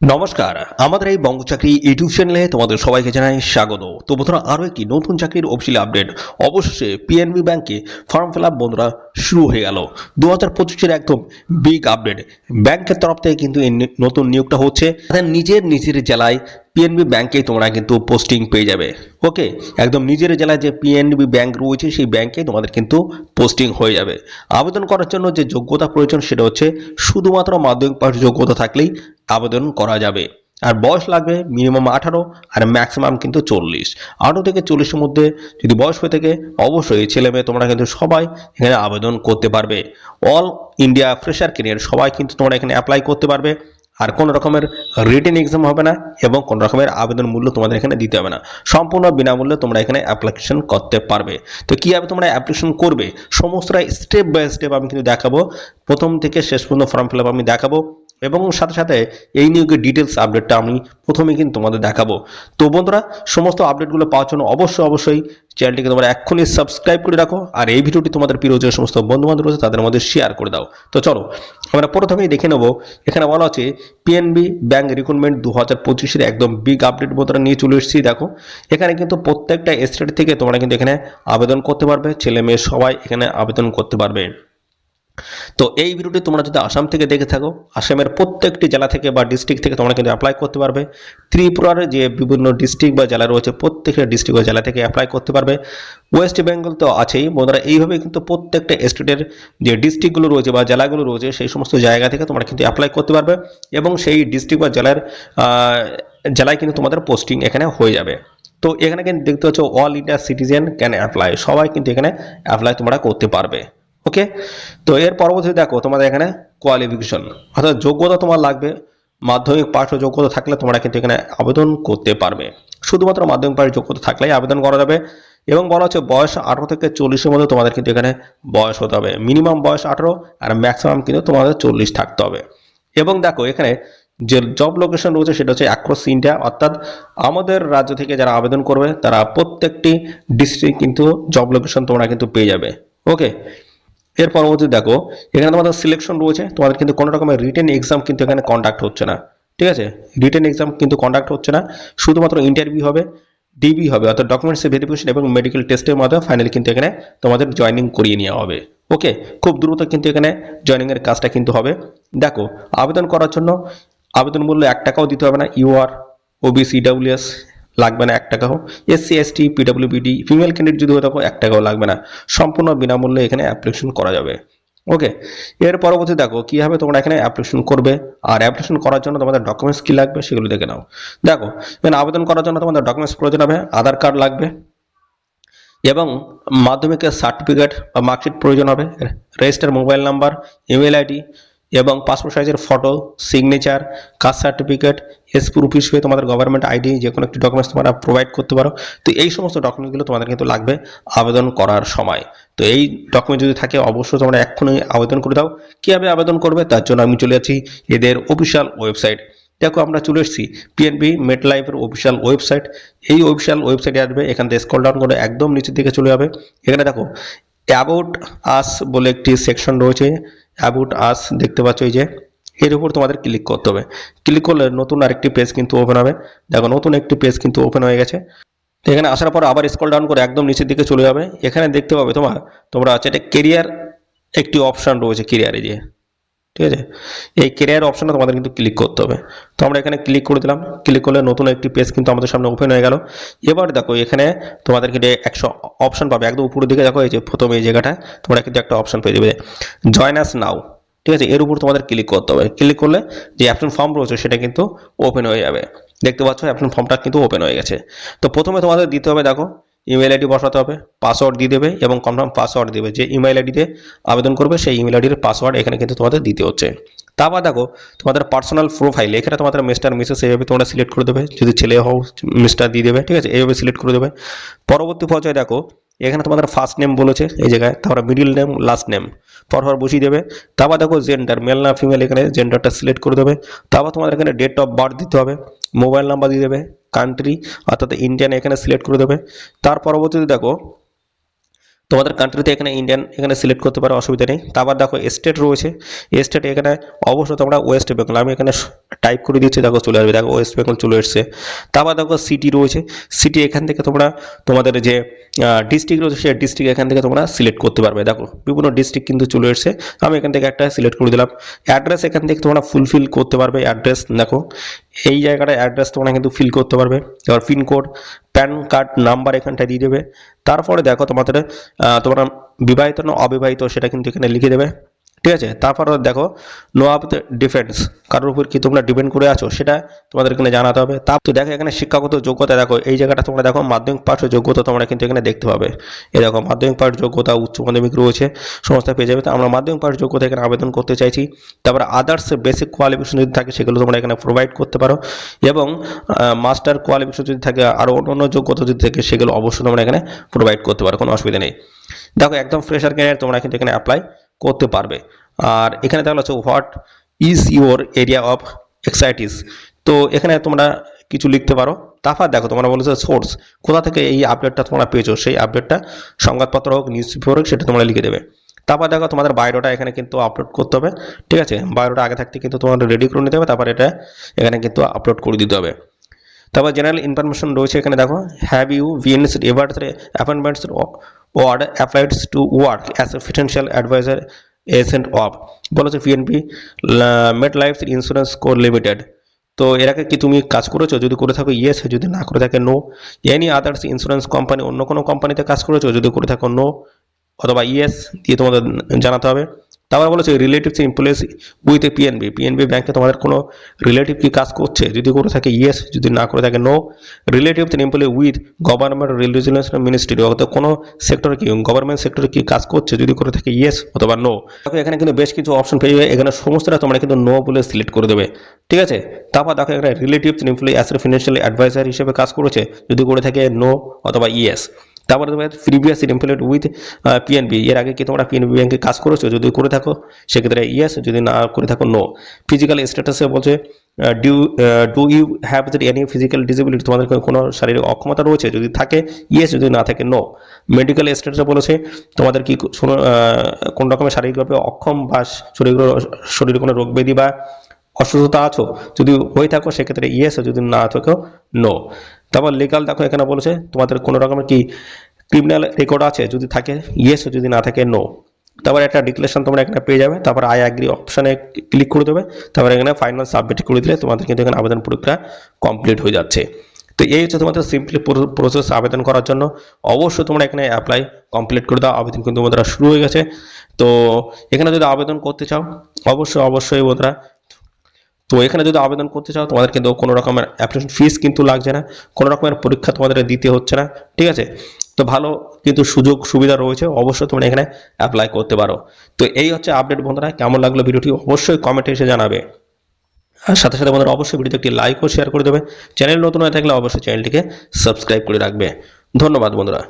নমস্কার, আমাদের এই বঙ্গ চাকরি ইউটিউব চ্যানেলে তোমাদের সবাইকে জানাই স্বাগত। তো বন্ধুরা, আরও একটি নতুন চাকরির অফিসিয়াল আপডেট। অবশেষে পিএনবি ব্যাংকে ফর্ম ফিল আপ বন্ধুরা শুরু হয়ে গেল। দু হাজার পঁচিশের একদম বিগ আপডেট ব্যাংকের তরফ থেকে কিন্তু এই নতুন নিয়োগটা হচ্ছে। তাদের নিজের নিজের জেলায় পিএনবি ব্যাংকে তোমরা কিন্তু পোস্টিং পেয়ে যাবে। ওকে একদম নিজের জেলায় যে পিএনবি ব্যাংক রয়েছে, সেই ব্যাংকে তোমাদের কিন্তু পোস্টিং হয়ে যাবে। আবেদন করার জন্য যে যোগ্যতা প্রয়োজন সেটা হচ্ছে শুধুমাত্র মাধ্যমিক পাশ যোগ্যতা থাকলেই আবেদন করা যাবে। আর বয়স লাগবে মিনিমাম আঠারো আর ম্যাক্সিমাম কিন্তু চল্লিশ। আঠারো থেকে চল্লিশের মধ্যে যদি বয়স হয়ে থাকে, অবশ্যই ছেলে মেয়ে তোমরা কিন্তু সবাই এখানে আবেদন করতে পারবে। অল ইন্ডিয়া ফ্রেশার কেরিয়ার সবাই কিন্তু তোমরা এখানে অ্যাপ্লাই করতে পারবে। আর কোনো রকমের রিটেন এক্সাম হবে না এবং কোনো রকমের আবেদন মূল্য তোমাদের এখানে দিতে হবে না। সম্পূর্ণ বিনামূল্যে তোমরা এখানে অ্যাপ্লিকেশন করতে পারবে। তো কীভাবে তোমরা অ্যাপ্লিকেশন করবে, সমস্তটা স্টেপ বাই স্টেপ আমি কিন্তু দেখাবো। প্রথম থেকে শেষ পর্যন্ত ফর্ম ফিল আমি দেখাবো। এবং সাথে সাথে এই নিয়োগের ডিটেলস আপডেটটা আমি প্রথমেই কিন্তু তোমাদের দেখাবো। তো বন্ধুরা, সমস্ত আপডেটগুলো পাওয়ার জন্য অবশ্যই অবশ্যই চ্যানেলটিকে তোমরা এক্ষুনি সাবস্ক্রাইব করে রাখো আর এই ভিডিওটি তোমাদের প্রিয় যে সমস্ত বন্ধু বান্ধব রয়েছে তাদের মধ্যে শেয়ার করে দাও। তো চলো, আমরা প্রথমেই দেখে নেব, এখানে বলা আছে পিএনবি ব্যাংক রিক্রুটমেন্ট দু হাজার পঁচিশের একদম বিগ আপডেট বন্ধুরা নিয়ে চলে এসেছি, দেখো। এখানে কিন্তু প্রত্যেকটা স্টেট থেকে তোমরা কিন্তু এখানে আবেদন করতে পারবে ছেলে মেয়ে সবাই এখানে আবেদন করতে পারবে। তো এই ভিডিওটি তোমরা যদি আসাম থেকে দেখে থাকো, আসামের প্রত্যেকটি জেলা থেকে বা ডিস্ট্রিক্ট থেকে তোমরা কিন্তু অ্যাপ্লাই করতে পারবে। ত্রিপুরার যে বিভিন্ন ডিস্ট্রিক্ট বা জেলা রয়েছে, প্রত্যেকটা ডিস্ট্রিক্ট বা জেলা থেকে অ্যাপ্লাই করতে পারবে। ওয়েস্ট বেঙ্গল তো আছেই, বন্ধুরা, এইভাবে কিন্তু প্রত্যেকটা স্টেটের যে ডিস্ট্রিক্টগুলো রয়েছে বা জেলাগুলো রয়েছে, সেই সমস্ত জায়গা থেকে তোমরা কিন্তু অ্যাপ্লাই করতে পারবে এবং সেই ডিস্ট্রিক্ট বা জেলার জেলায় কিন্তু তোমাদের পোস্টিং এখানে হয়ে যাবে। তো এখানে কিন্তু দেখতে পাচ্ছ all India citizen can apply সবাই কিন্তু এখানে অ্যাপ্লাই তোমরা করতে পারবে। ওকে তো এর পরবর্তী দেখো তোমাদের এখানে কোয়ালিফিকেশন অর্থাৎ যোগ্যতা তোমার লাগবে, মাধ্যমিক পাশ যোগ্যতা থাকলে তোমরা কিন্তু এখানে আবেদন করতে পারবে। শুধুমাত্র মাধ্যমিক পাশ যোগ্যতা থাকলেই আবেদন করা যাবে এবং বলা হচ্ছে বয়স আঠারো থেকে চল্লিশের মধ্যে তোমাদের কিন্তু এখানে বয়স হতে হবে। মিনিমাম বয়স আঠারো আর ম্যাক্সিমাম কিন্তু তোমাদের চল্লিশ থাকতে হবে। এবং দেখো এখানে যে জব লোকেশন রয়েছে সেটা হচ্ছে অ্যাক্রস ইন্ডিয়া অর্থাৎ আমাদের রাজ্য থেকে যারা আবেদন করবে তারা প্রত্যেকটি ডিস্ট্রিক্ট কিন্তু জব লোকেশন তোমরা কিন্তু পেয়ে যাবে। ওকে এর পরবর্তী দেখো, এখানে তোমাদের সিলেকশন রয়েছে, তোমাদের কিন্তু কোনো রকমের রিটেন এক্সাম কিন্তু এখানে কন্ডাক্ট হচ্ছে না, ঠিক আছে? রিটেন এক্সাম কিন্তু কন্ডাক্ট হচ্ছে না, শুধুমাত্র ইন্টারভিউ হবে ডিবি হবে, অর্থাৎ ডকুমেন্টস ভেরিফিকেশন এবং মেডিকেল টেস্টের মাধ্যমে ফাইনালি কিন্তু এখানে তোমাদের জয়েনিং করিয়ে নেওয়া হবে ওকে খুব দ্রুত কিন্তু এখানে জয়েনিংয়ের কাজটা কিন্তু হবে। দেখো, আবেদন করার জন্য আবেদন মূল্য এক টাকাও দিতে হবে না ইউ ইউআর ওবিসি ডাব্লিউএস লাগবে না এক টাকাও। SC ST PWBD female candidate যদি হয়ে থাকো, এক টাকাও লাগবে না। সম্পূর্ণ বিনামূল্যে এখানে অ্যাপ্লিকেশন করা যাবে। ওকে এর পরবর্তী দেখো, কীভাবে তোমরা এখানে অ্যাপ্লিকেশন করবে আর অ্যাপ্লিকেশন করার জন্য তোমাদের ডকুমেন্টস কী লাগবে সেগুলো দেখে নাও। দেখো, এখানে আবেদন করার জন্য তোমাদের ডকুমেন্টস প্রয়োজন হবে, আধার কার্ড লাগবে এবং মাধ্যমিকের সার্টিফিকেট বা মার্কশিট প্রয়োজন হবে register mobile number email ID এবং পাসপোর্ট সাইজের photo signature caste certificate as proof হিসেবে তোমাদের গভর্নমেন্ট আইডি যে কোনো একটি ডকুমেন্টস তোমরা প্রোভাইড করতে পারো। তো এই সমস্ত ডকুমেন্টগুলো তোমাদের কিন্তু লাগবে আবেদন করার সময়। তো এই ডকুমেন্ট যদি থাকে, অবশ্যই তোমরা এক্ষুনি আবেদন করে দাও। কীভাবে আবেদন করবে? তার জন্য আমি চলে যাচ্ছি এদের অফিসিয়াল ওয়েবসাইট দেখো, আমরা চলে এসেছি পিএনবি মেট লাইফের অফিসিয়াল ওয়েবসাইট এই অফিসিয়াল ওয়েবসাইটে আসবে, এখান থেকে স্কল ডাউন করে একদম নিচের দিকে চলে যাবে। এখানে দেখো অ্যাবাউট আস বলে একটি সেকশন রয়েছে। অ্যাবাউট আস দেখতে পাচ্ছ এই যে, এর উপর তোমাদের ক্লিক করতে হবে। ক্লিক করলে নতুন আরেকটি পেজ কিন্তু ওপেন হবে। দেখো, নতুন একটি পেজ কিন্তু ওপেন হয়ে গেছে। এখানে আসার পর আবার স্কল ডাউন করে একদম নিচের দিকে চলে যাবে। এখানে দেখতে পাবে তোমার, তোমরা আছে এটা কেরিয়ার একটি অপশান রয়েছে কেরিয়ারে যে। ঠিক আছে? এই কেরিয়ার অপশনটা তোমাদের কিন্তু ক্লিক করতে হবে। তো আমরা এখানে ক্লিক করে দিলাম। ক্লিক করলে নতুন একটি পেজ কিন্তু আমাদের সামনে ওপেন হয়ে গেল। এবার দেখো, এখানে তোমাদের কিন্তু একশো অপশন পাবে। একদম উপরের দিকে দেখো, এই যে প্রথম এই জায়গাটা, তোমরা কিন্তু একটা অপশন পেয়ে যাবে। জয়েন আস নাও ঠিক আছে? এর উপর তোমাদের ক্লিক করতে হবে। ক্লিক করলে যে অ্যাপশন ফর্ম রয়েছে, সেটা কিন্তু ওপেন হয়ে যাবে। দেখতে পাচ্ছ অ্যাপশন ফর্মটা কিন্তু ওপেন হয়ে গেছে। তো প্রথমে তোমাদের দিতে হবে, দেখো ইমেল আইডি বসাতে হবে পাসওয়ার্ড দিয়ে দেবে এবং কনফার্ম পাসওয়ার্ড দেবে। যে ইমেল আইডিতে আবেদন করবে, সেই ইমেল আইডির পাসওয়ার্ড এখানে কিন্তু তোমাদের দিতে হচ্ছে। তারপর দেখো, তোমাদের পার্সোনাল প্রোফাইল এখানে তোমাদের মিস্টার মিসেস এইভাবে তোমরা সিলেক্ট করে দেবে। যদি ছেলে হও মিস্টার দিয়ে দেবে, ঠিক আছে? এইভাবে সিলেক্ট করে দেবে। পরবর্তী পর্যায়ে দেখো, এখানে তোমাদের ফার্স্ট নেম বলেছে, এই জায়গায়। তারপরে মিডিল নেম লাস্ট নেম পরপর বসিয়ে দেবে। তারপর দেখো জেন্ডার মেল না ফিমেল এখানে জেন্ডারটা সিলেক্ট করে দেবে। তারপর তোমাদের এখানে ডেট অফ বার্থ দিতে হবে মোবাইল নাম্বার দিয়ে দেবে। কান্ট্রি অর্থাৎ ইন্ডিয়ান এখানে সিলেক্ট করে দেবে। তার পরবর্তীতে দেখো, তোমাদের কান্ট্রিতে এখানে ইন্ডিয়ান এখানে সিলেক্ট করতে পারো, অসুবিধা নেই। তারপর দেখো স্টেট রয়েছে। স্টেট এখানে অবশ্যই তোমরা ওয়েস্ট বেঙ্গল আমি এখানে টাইপ করে দিচ্ছি দেখো চলে আসবে, দেখো ওয়েস্ট বেঙ্গল চলে এসছে। তারপর দেখো সিটি রয়েছে সিটি এখান থেকে তোমরা তোমাদের যে ডিস্ট্রিক্ট রয়েছে, সেই ডিস্ট্রিক্ট এখান থেকে তোমরা সিলেক্ট করতে পারবে। দেখো, বিভিন্ন ডিস্ট্রিক্ট কিন্তু চলে এসছে, আমি এখান থেকে একটা সিলেক্ট করে দিলাম। অ্যাড্রেস এখান থেকে তোমরা ফুলফিল করতে পারবে অ্যাড্রেস দেখো, এই জায়গাটা অ্যাড্রেস তোমরা কিন্তু ফিল করতে পারবে। এবার পিনকোড প্যান কার্ড নাম্বার এখানটায় দিয়ে দেবে। তারপরে দেখো তোমাদের তোমরা বিবাহিত না অবিবাহিত সেটা কিন্তু এখানে লিখে দেবে। ঠিক আছে? তারপর দেখো নো অফ ডিফেন্স কারোর উপর কি তোমরা ডিপেন্ড করে আছো, সেটা তোমাদের এখানে জানাতে হবে। তা তো দেখো, এখানে শিক্ষাগত যোগ্যতা দেখো, এই জায়গাটা তোমরা দেখো, মাধ্যমিক পাশ যোগ্যতা তোমরা কিন্তু এখানে দেখতে পাবে। এই দেখো, মাধ্যমিক পাশ যোগ্যতা উচ্চ মাধ্যমিক রয়েছে, সমস্ত পেয়ে যাবে। তো আমরা মাধ্যমিক পাশ যোগ্যতা এখানে আবেদন করতে চাইছি। তারপর আদার্স বেসিক কোয়ালিফিকেশন যদি থাকে, সেগুলো তোমরা এখানে প্রোভাইড করতে পারো। এবং মাস্টার কোয়ালিফিকেশন যদি থাকে আরও অন্য অন্য যোগ্যতা যদি থাকে, সেগুলো অবশ্যই তোমরা এখানে প্রোভাইড করতে পারো, কোনো অসুবিধা নেই। দেখো, একদম ফ্রেশার ক্যারিয়ার তোমরা কিন্তু এখানে অ্যাপ্লাই করতে পারবে। আর এখানে তাহলে হচ্ছে what is your area of expertise তো এখানে তোমরা কিছু লিখতে পারো। তারপর দেখো, তোমরা বলেছ সোর্স কোথা থেকে এই আপডেটটা তোমরা পেয়েছ? সেই আপডেটটা সংবাদপত্র হোক নিউজ পেপার হোক, সেটা তোমরা লিখে দেবে। তারপর দেখো, তোমাদের বায়োডাটা এখানে কিন্তু আপলোড করতে হবে। ঠিক আছে? বায়োডাটা আগে থাকতে কিন্তু তোমাদের রেডি করে নিতে হবে। তারপর এটা এখানে কিন্তু আপলোড করে দিতে হবে। তারপর জেনারেল ইনফরমেশন রয়েছে এখানে, দেখো have you been ever appointments word applied to work as a financial advisor agent of বলেছে PNB MetLife insurance corp limited তো এর আগে কি তুমি কাজ করেছ? যদি করে থাকো ইয়েস যদি না করে থাকে no any others insurance company অন্য কোনো কোম্পানিতে কাজ করেছ? যদি করে থাকো নো অথবা ইয়েস দিয়ে তোমাদের জানাতে হবে। তারপর বলেছে relatives employees with a PNB PNB ব্যাংকে তোমাদের কোনো রিলেটিভ কি কাজ করছে? যদি করে থাকে ইয়েস যদি না করে থাকে no relatives employee with government religious ministry অর্থাৎ কোনো সেক্টরে কি গভর্নমেন্ট সেক্টরে কি কাজ করছে? যদি করে থাকে ইয়েস অথবা নো দেখো, এখানে কিন্তু বেশ কিছু অপশন পেয়ে যাবে। এখানে সমস্তটা তোমরা কিন্তু নো বলে সিলেক্ট করে দেবে। ঠিক আছে? তারপর দেখো, এখানে relatives employee as a financial advisor হিসেবে কাজ করেছে। যদি করে থাকে নো অথবা ইয়েস তারপরে তোমার প্রিভিয়াস এমপ্লয়েড উইথ পিএনবি এর আগে কি তোমরা পিএনবি ব্যাংকে কাজ করেছ? যদি করে থাকো, সেক্ষেত্রে ইয়েস যদি না করে থাকো নো ফিজিক্যাল স্ট্যাটাসে বলছে do do you have any physical disability তোমাদের কোনো শারীরিক অক্ষমতা রয়েছে? যদি থাকে ইয়েস যদি না থাকে নো মেডিকেল স্ট্যাটাসে বলেছে, তোমাদের কি কোনো কোন রকমের শারীরিকভাবে অক্ষম বা শরীর, শরীরে কোনো রোগ ব্যাধি বা অসুস্থতা আছো? যদি হয়ে থাকো, সেক্ষেত্রে ইয়েস যদি না থাকো নো তারপর লিগাল দেখো এখানে বলেছে, তোমাদের কোনো রকমের কি ক্রিমিনাল রেকর্ড আছে যদি থাকে? ইয়েস যদি না থাকে নো তারপর একটা ডিক্লেরেশন তোমরা এখানে পেয়ে যাবে, তারপর আই অ্যাগ্রি অপশানে ক্লিক করে দেবে, তারপর এখানে ফাইনাল সাবমিট করে দিলে তোমাদের কিন্তু এখানে আবেদন প্রক্রিয়া কমপ্লিট হয়ে যাচ্ছে। তো এই হচ্ছে তোমাদের সিম্পলি প্রসেস আবেদন করার জন্য। অবশ্যই তোমরা এখানে অ্যাপ্লাই কমপ্লিট করে দাও, আবেদন কিন্তু তোমাদের শুরু হয়ে গেছে। তো এখানে যদি আবেদন করতে চাও, অবশ্যই অবশ্যই বন্ধুরা তো এখানে যদি আবেদন করতে চাও, তোমাদের কিন্তু কোনো রকমের অ্যাপ্লিকেশন ফিস কিন্তু লাগছে না, কোনো রকমের পরীক্ষা তোমাদের দিতে হচ্ছে না, ঠিক আছে? তো ভালো কিন্তু সুযোগ সুবিধা রয়েছে, অবশ্যই তোমরা এখানে অ্যাপ্লাই করতে পারো। তো এই হচ্ছে আপডেট বন্ধুরা, কেমন লাগল ভিডিওটি অবশ্যই কমেন্টে এসে জানাবে। আর সাথে সাথে বন্ধুরা অবশ্যই ভিডিওতে একটি লাইক ও শেয়ার করে দেবে চ্যানেল নতুন হয়ে থাকলে অবশ্যই চ্যানেলটিকে সাবস্ক্রাইব করে রাখবে। ধন্যবাদ বন্ধুরা।